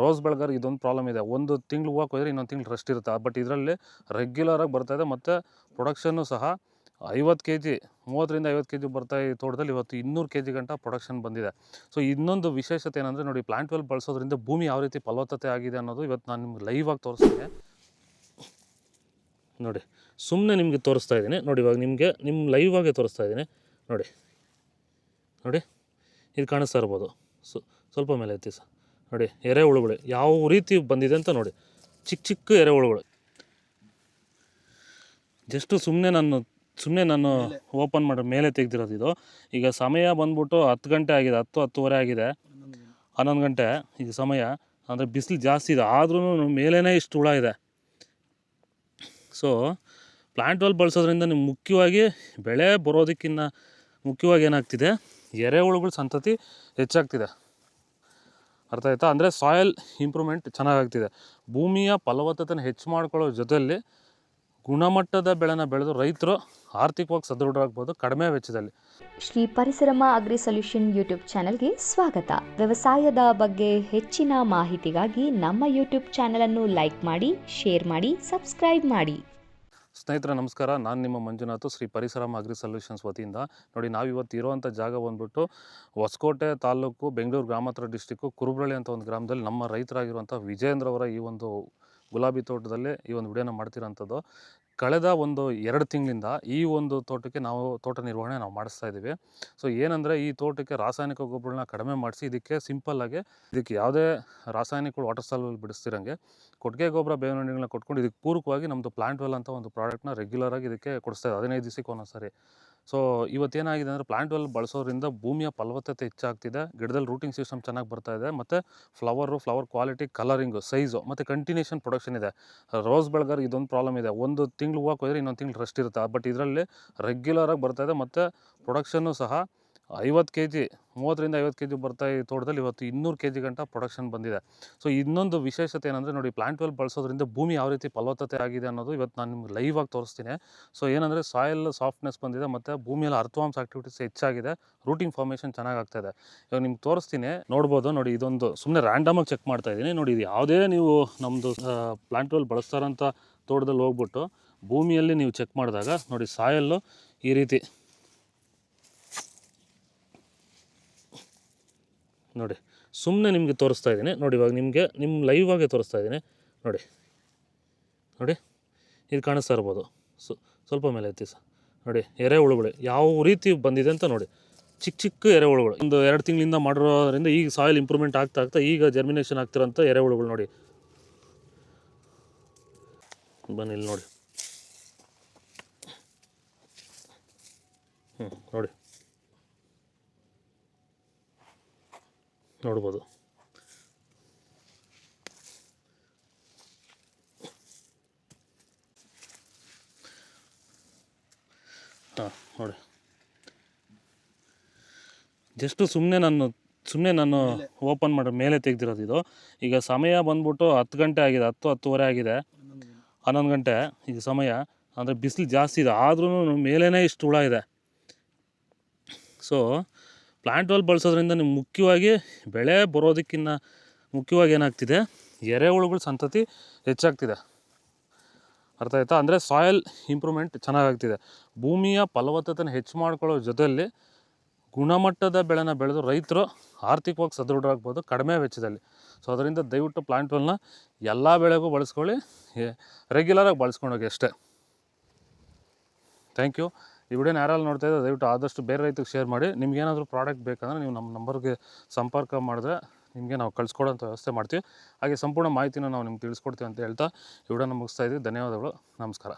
Rose ಬೆಳಗಾರ್ ಇದೊಂದು problem ಇದೆ. ಒಂದು ತಿಂಗಳು ಹೂವು ಕೊಯ್ದರೆ ಇನ್ನೊಂದು ತಿಂಗಳು ರೆಸ್ಟ್ ಇರುತ್ತೆ. ಬಟ್ ಇದರಲ್ಲಿ ರೆಗ್ಯುಲರಾಗಿ ಬರ್ತಾ ಇದೆ. ಮತ್ತು ಪ್ರೊಡಕ್ಷನ್ನು ಸಹ ಐವತ್ತು ಕೆ ಜಿ ಮೂವತ್ತರಿಂದ ಐವತ್ತು ಕೆ ಜಿ ಬರ್ತಾ ಈ ತೋಟದಲ್ಲಿ ಇವತ್ತು ಇನ್ನೂರು ಕೆ ಜಿ ಗಂಟ ಪ್ರೊಡಕ್ಷನ್ ಬಂದಿದೆ. ಸೊ ಇನ್ನೊಂದು ವಿಶೇಷತೆ ಏನಂದರೆ ನೋಡಿ ಪ್ಲಾಂಟ್ ವೆಲ್ ಬಳಸೋದ್ರಿಂದ ಭೂಮಿ ಯಾವ ರೀತಿ ಫಲವತ್ತತೆ ಆಗಿದೆ ಅನ್ನೋದು ಇವತ್ತು ನಾನು ನಿಮ್ಗೆ ಲೈವ್ ಆಗಿ ತೋರಿಸ್ತೀನಿ. ನೋಡಿ ಸುಮ್ಮನೆ ನಿಮಗೆ ತೋರಿಸ್ತಾ ಇದ್ದೀನಿ. ನೋಡಿ, ಇವಾಗ ನಿಮಗೆ ನಿಮ್ಮ ಲೈವ್ ಆಗಿ ತೋರಿಸ್ತಾ ಇದ್ದೀನಿ. ನೋಡಿ ನೋಡಿ, ಇದು ಕಾಣಿಸ್ತಾ ಇರ್ಬೋದು. ಸ್ವಲ್ಪ ಮೇಲೆ ಐತಿ ಸರ್. ನೋಡಿ ಎರೆಹುಳುಗಳು ಯಾವ ರೀತಿ ಬಂದಿದೆ ಅಂತ ನೋಡಿ. ಚಿಕ್ಕ ಚಿಕ್ಕ ಎರೆಹುಳುಗಳು ಜಸ್ಟು ಸುಮ್ಮನೆ ನಾನು ಸುಮ್ಮನೆ ನಾನು ಓಪನ್ ಮಾಡಿ, ಮೇಲೆ ತೆಗ್ದಿರೋದು ಇದು. ಈಗ ಸಮಯ ಬಂದ್ಬಿಟ್ಟು ಹತ್ತು ಗಂಟೆ ಆಗಿದೆ, ಹತ್ತು, ಹತ್ತುವರೆ ಆಗಿದೆ. ಹನ್ನೊಂದು ಗಂಟೆ. ಈಗ ಸಮಯ. ಅಂದರೆ ಬಿಸಿಲು ಜಾಸ್ತಿ ಇದೆ. ಆದ್ರೂ ಮೇಲೇ ಇಷ್ಟು ಹುಳ ಇದೆ. ಸೊ ಪ್ಲಾಂಟ್ ವಾಲ್ ಬಳಸೋದ್ರಿಂದ ನಿಮ್ಗೆ ಮುಖ್ಯವಾಗಿ ಬೆಳೆ ಬರೋದಕ್ಕಿಂತ ಮುಖ್ಯವಾಗಿ ಏನಾಗ್ತಿದೆ? ಎರೆಹುಳುಗಳ ಸಂತತಿ ಹೆಚ್ಚಾಗ್ತಿದೆ. ಅರ್ಥ ಆಯ್ತಾ? ಅಂದರೆ ಸಾಯಿಲ್ ಇಂಪ್ರೂವ್ಮೆಂಟ್ ಚೆನ್ನಾಗಾಗ್ತಿದೆ. ಭೂಮಿಯ ಫಲವತ್ತತೆನ ಹೆಚ್ಚು ಮಾಡ್ಕೊಳ್ಳೋ ಜೊತೆಯಲ್ಲಿ ಗುಣಮಟ್ಟದ ಬೆಳೆನ ಬೆಳೆದು ರೈತರು ಆರ್ಥಿಕವಾಗಿ ಸದೃಢರಾಗ್ಬೋದು ಕಡಿಮೆ ವೆಚ್ಚದಲ್ಲಿ. Shri Parisarama agri solution YouTube ಚಾನೆಲ್ಗೆ ಸ್ವಾಗತ. ವ್ಯವಸಾಯದ ಬಗ್ಗೆ ಹೆಚ್ಚಿನ ಮಾಹಿತಿಗಾಗಿ ನಮ್ಮ ಯೂಟ್ಯೂಬ್ ಚಾನೆಲನ್ನು ಲೈಕ್ ಮಾಡಿ, ಶೇರ್ ಮಾಡಿ, ಸಬ್ಸ್ಕ್ರೈಬ್ ಮಾಡಿ. ಸ್ನೇಹಿತರೆ, ನಮಸ್ಕಾರ. ನಾನು ನಿಮ್ಮ ಮಂಜುನಾಥ್, ಶ್ರೀ ಪರಿಸರಮ ಅಗ್ರಿ ಸೊಲ್ಯೂಷನ್ಸ್ ವತಿಯಿಂದ. ನೋಡಿ ನಾವು ಇವತ್ತು ಇರುವಂಥ ಜಾಗ ಬಂದ್ಬಿಟ್ಟು ಹೊಸಕೋಟೆ ತಾಲೂಕು ಬೆಂಗಳೂರು ಗ್ರಾಮಾಂತರ ಡಿಸ್ಟಿಕ್ಕು ಕುರುಬಳ್ಳಿ ಅಂತ ಒಂದು ಗ್ರಾಮದಲ್ಲಿ ನಮ್ಮ ರೈತರಾಗಿರುವಂಥ ವಿಜಯೇಂದ್ರ ಅವರ ಈ ಒಂದು ಗುಲಾಬಿ ತೋಟದಲ್ಲಿ ಈ ಒಂದು ವಿಡಿಯೋನ ಮಾಡ್ತಿರೋಂಥದ್ದು. ಕಳೆದ ಒಂದು ಎರಡು ತಿಂಗಳಿಂದ ಈ ಒಂದು ತೋಟಕ್ಕೆ ನಾವು ತೋಟ ನಿರ್ವಹಣೆ ನಾವು ಮಾಡಿಸ್ತಾ ಇದ್ದೀವಿ. ಸೊ, ಏನಂದರೆ ಈ ತೋಟಕ್ಕೆ ರಾಸಾಯನಿಕ ಗೊಬ್ಬರನ ಕಡಿಮೆ ಮಾಡಿಸಿ ಇದಕ್ಕೆ ಸಿಂಪಲ್ಲಾಗಿ ಇದಕ್ಕೆ ಯಾವುದೇ ರಾಸಾಯನಿಕಗಳು ವಾಟರ್ ಸಾಲ್ವಲ್ಲಿ ಬಿಡಿಸ್ತಿರಂಗೆ ಕೊಟ್ಟಿಗೆ ಗೊಬ್ಬರ ಬೇವಿನ ಕೊಟ್ಕೊಂಡು ಇದಕ್ಕೆ ಪೂರಕವಾಗಿ ನಮ್ಮದು ಪ್ಲಾಂಟ್ ವೆಲ್ ಅಂತ ಒಂದು ಪ್ರಾಡಕ್ಟ್ನ ರೆಗ್ಯುಲರಾಗಿ ಇದಕ್ಕೆ ಕೊಡಿಸ್ತಾ ಇದೆ ಹದಿನೈದು ದಿವಸಕ್ಕೆ ಒಂದೊಂದು ಸರಿ ಸೊ ಇವತ್ತೇನಾಗಿದೆ ಅಂದರೆ ವೆಲ್ ಬಳಸೋದ್ರಿಂದ ಭೂಮಿಯ ಫಲವತ್ತತೆ ಹೆಚ್ಚಾಗ್ತಿದೆ. ಗಿಡದಲ್ಲಿ ರೂಟಿಂಗ್ ಸಿಸ್ಟಮ್ ಚೆನ್ನಾಗಿ ಬರ್ತಾ ಇದೆ. ಮತ್ತು flower flower quality colouring size ಮತ್ತು ಕಂಟಿನ್ಯೂಷನ್ ಪ್ರೊಡಕ್ಷನ್ ಇದೆ. ರೋಸ್ ಬೆಳೆಗಾರ ಇದೊಂದು ಪ್ರಾಬ್ಲಮ್ ಇದೆ. ಒಂದು ತಿಂಗಳು ಹೂವು ಕೊಯ್ದರೆ ಇನ್ನೊಂದು ತಿಂಗಳು ರೆಸ್ಟ್ ಇರುತ್ತೆ. ಬಟ್ ಇದರಲ್ಲಿ ರೆಗ್ಯುಲರಾಗಿ ಬರ್ತಾ ಇದೆ. ಮತ್ತು ಪ್ರೊಡಕ್ಷನ್ನು ಸಹ ಐವತ್ತು ಕೆ ಜಿ ಮೂವತ್ತರಿಂದ ಐವತ್ತು ಕೆ ಜಿ ಬರ್ತಾ ಈ ತೋಟದಲ್ಲಿ ಇವತ್ತು ಇನ್ನೂರು ಕೆ ಜಿ ಗಂಟ ಪ್ರೊಡಕ್ಷನ್ ಬಂದಿದೆ. ಸೊ ಇನ್ನೊಂದು ವಿಶೇಷತೆ ಏನಂದರೆ ನೋಡಿ ಪ್ಲಾಂಟ್ ವೆಲ್ ಬಳಸೋದ್ರಿಂದ ಭೂಮಿ ಯಾವ ರೀತಿ ಫಲವತ್ತತೆ ಆಗಿದೆ ಅನ್ನೋದು ಇವತ್ತು ನಾನು ನಿಮ್ಗೆ ಲೈವ್ ಆಗಿ ತೋರಿಸ್ತೀನಿ. ಸೊ ಏನಂದರೆ ಸಾಯಿಲ್ ಸಾಫ್ಟ್ನೆಸ್ ಬಂದಿದೆ ಮತ್ತು ಭೂಮಿಯಲ್ಲಿ ಅರ್ಥವಾಂಶ ಆಕ್ಟಿವಿಟೀಸ್ ಹೆಚ್ಚಾಗಿದೆ ರೂಟಿಂಗ್ ಫಾರ್ಮೇಷನ್ ಚೆನ್ನಾಗಿ ಇದೆ ಇವಾಗ ನಿಮ್ಗೆ ತೋರಿಸ್ತೀನಿ, ನೋಡ್ಬೋದು ನೋಡಿ, ಇದೊಂದು ಸುಮ್ಮನೆ ರ್ಯಾಂಡಮಾಗಿ ಚೆಕ್ ಮಾಡ್ತಾ ಇದ್ದೀನಿ. ನೋಡಿ, ಇದು ಯಾವುದೇ ನೀವು ನಮ್ಮದು ಪ್ಲಾಂಟ್ ವೆಲ್ ಬಳಸ್ತಾರಂಥ ತೋಟದಲ್ಲಿ ಹೋಗ್ಬಿಟ್ಟು ಭೂಮಿಯಲ್ಲಿ ನೀವು ಚೆಕ್ ಮಾಡಿದಾಗ ನೋಡಿ ಸಾಯಲ್ಲು ಈ ರೀತಿ ನೋಡಿ ಸುಮ್ಮನೆ ನಿಮಗೆ ತೋರಿಸ್ತಾ ಇದ್ದೀನಿ. ನೋಡಿ, ಇವಾಗ ನಿಮಗೆ ನಿಮ್ಮ ಲೈವ್ ಆಗಿ ತೋರಿಸ್ತಾ ಇದ್ದೀನಿ. ನೋಡಿ ನೋಡಿ ಇದು ಕಾಣಿಸ್ತಾ ಇರ್ಬೋದು. ಸ್ವಲ್ಪ ಮೇಲೆ ಐತಿ ಸರ್. ನೋಡಿ ಎರೆಹುಳುಗಳು ಯಾವ ರೀತಿ ಬಂದಿದೆ ಅಂತ ನೋಡಿ. ಚಿಕ್ಕ ಚಿಕ್ಕ ಎರೆಹುಳುಗಳು ಒಂದು ಎರಡು ತಿಂಗಳಿಂದ ಮಾಡಿರೋದ್ರಿಂದ ಈಗ ಸಾಯಿಲ್ ಇಂಪ್ರೂವ್ಮೆಂಟ್ ಆಗ್ತಾ ಆಗ್ತಾ ಈಗ ಜರ್ಮಿನೇಷನ್ ಆಗ್ತಿರೋಂಥ ಎರೆಹುಳುಗಳು ನೋಡಿ. ಬನ್ನಿ ಇಲ್ಲಿ ನೋಡಿ. ಹ್ಞೂ ನೋಡಿ. ನೋಡ್ಬೋದು. ಹಾಂ ನೋಡಿ. ಜಸ್ಟು ಸುಮ್ಮನೆ ನಾನು ಸುಮ್ಮನೆ ನಾನು ಓಪನ್ ಮಾಡಿ ಮೇಲೆ ತೆಗೆದಿರೋದು ಇದು. ಈಗ ಸಮಯ ಬಂದ್ಬಿಟ್ಟು ಹತ್ತು ಗಂಟೆ ಆಗಿದೆ ಹತ್ತು ಹತ್ತುವರೆ ಆಗಿದೆ. ಹನ್ನೊಂದು ಗಂಟೆ ಈಗ ಸಮಯ. ಅಂದರೆ ಬಿಸಿಲು ಜಾಸ್ತಿ ಇದೆ ಆದ್ರೂ ಮೇಲೇ ಇಷ್ಟು ಹುಳ ಇದೆ. ಸೊ ಪ್ಲಾಂಟ್ ವೆಲ್ ಬಳಸೋದ್ರಿಂದ ನಿಮ್ಗೆ ಮುಖ್ಯವಾಗಿ ಬೆಳೆ ಬರೋದಕ್ಕಿಂತ ಮುಖ್ಯವಾಗಿ ಏನಾಗ್ತಿದೆ? ಎರೆಹುಳುಗಳ ಸಂತತಿ ಹೆಚ್ಚಾಗ್ತಿದೆ. ಅರ್ಥ ಆಯ್ತಾ? ಅಂದರೆ ಸಾಯಿಲ್ ಇಂಪ್ರೂವ್ಮೆಂಟ್ ಚೆನ್ನಾಗಾಗ್ತಿದೆ. ಭೂಮಿಯ ಫಲವತ್ತತೆನ ಹೆಚ್ಚು ಮಾಡ್ಕೊಳ್ಳೋ ಜೊತೆಯಲ್ಲಿ ಗುಣಮಟ್ಟದ ಬೆಳೆನ ಬೆಳೆದು ರೈತರು ಆರ್ಥಿಕವಾಗಿ ಸದೃಢರಾಗ್ಬೋದು ಕಡಿಮೆ ವೆಚ್ಚದಲ್ಲಿ. ಸೊ ಅದರಿಂದ ದಯವಿಟ್ಟು ಪ್ಲಾಂಟ್ ವೆಲ್ನ ಎಲ್ಲ ಬೆಳೆಗೂ ಬಳಸ್ಕೊಳ್ಳಿ. ರೆಗ್ಯುಲರಾಗಿ ಬಳಸ್ಕೊಂಡೋಗಿ ಅಷ್ಟೇ. ಥ್ಯಾಂಕ್ ಯು ಈ ವಿಡಿಯೋನ ಯಾರೆಲ್ಲ ನೋಡ್ತಾ ಇದ್ದಾರೆ ದಯವಿಟ್ಟು ಆದಷ್ಟು ಬೇರೆ ರೈತರಿಗೆ ಶೇರ್ ಮಾಡಿ. ನಿಮ್ಗೆ ಏನಾದರೂ ಪ್ರಾಡಕ್ಟ್ ಬೇಕಂದ್ರೆ ನೀವು ನಮ್ಮ ನಂಬರ್ಗೆ ಸಂಪರ್ಕ ಮಾಡಿದ್ರೆ ನಿಮಗೆ ನಾವು ಕಳಿಸ್ಕೊಡೋಂಥ ವ್ಯವಸ್ಥೆ ಮಾಡ್ತೀವಿ. ಹಾಗೆ ಸಂಪೂರ್ಣ ಮಾಹಿತಿನ ನಾವು ನಿಮ್ಗೆ ತಿಳಿಸ್ಕೊಡ್ತೀವಿ ಅಂತ ಹೇಳ್ತಾ ಈ ವಿಡಿಯೋನ ಮುಗಿಸ್ತಾ ಇದ್ದೀವಿ ಧನ್ಯವಾದಗಳು. ನಮಸ್ಕಾರ.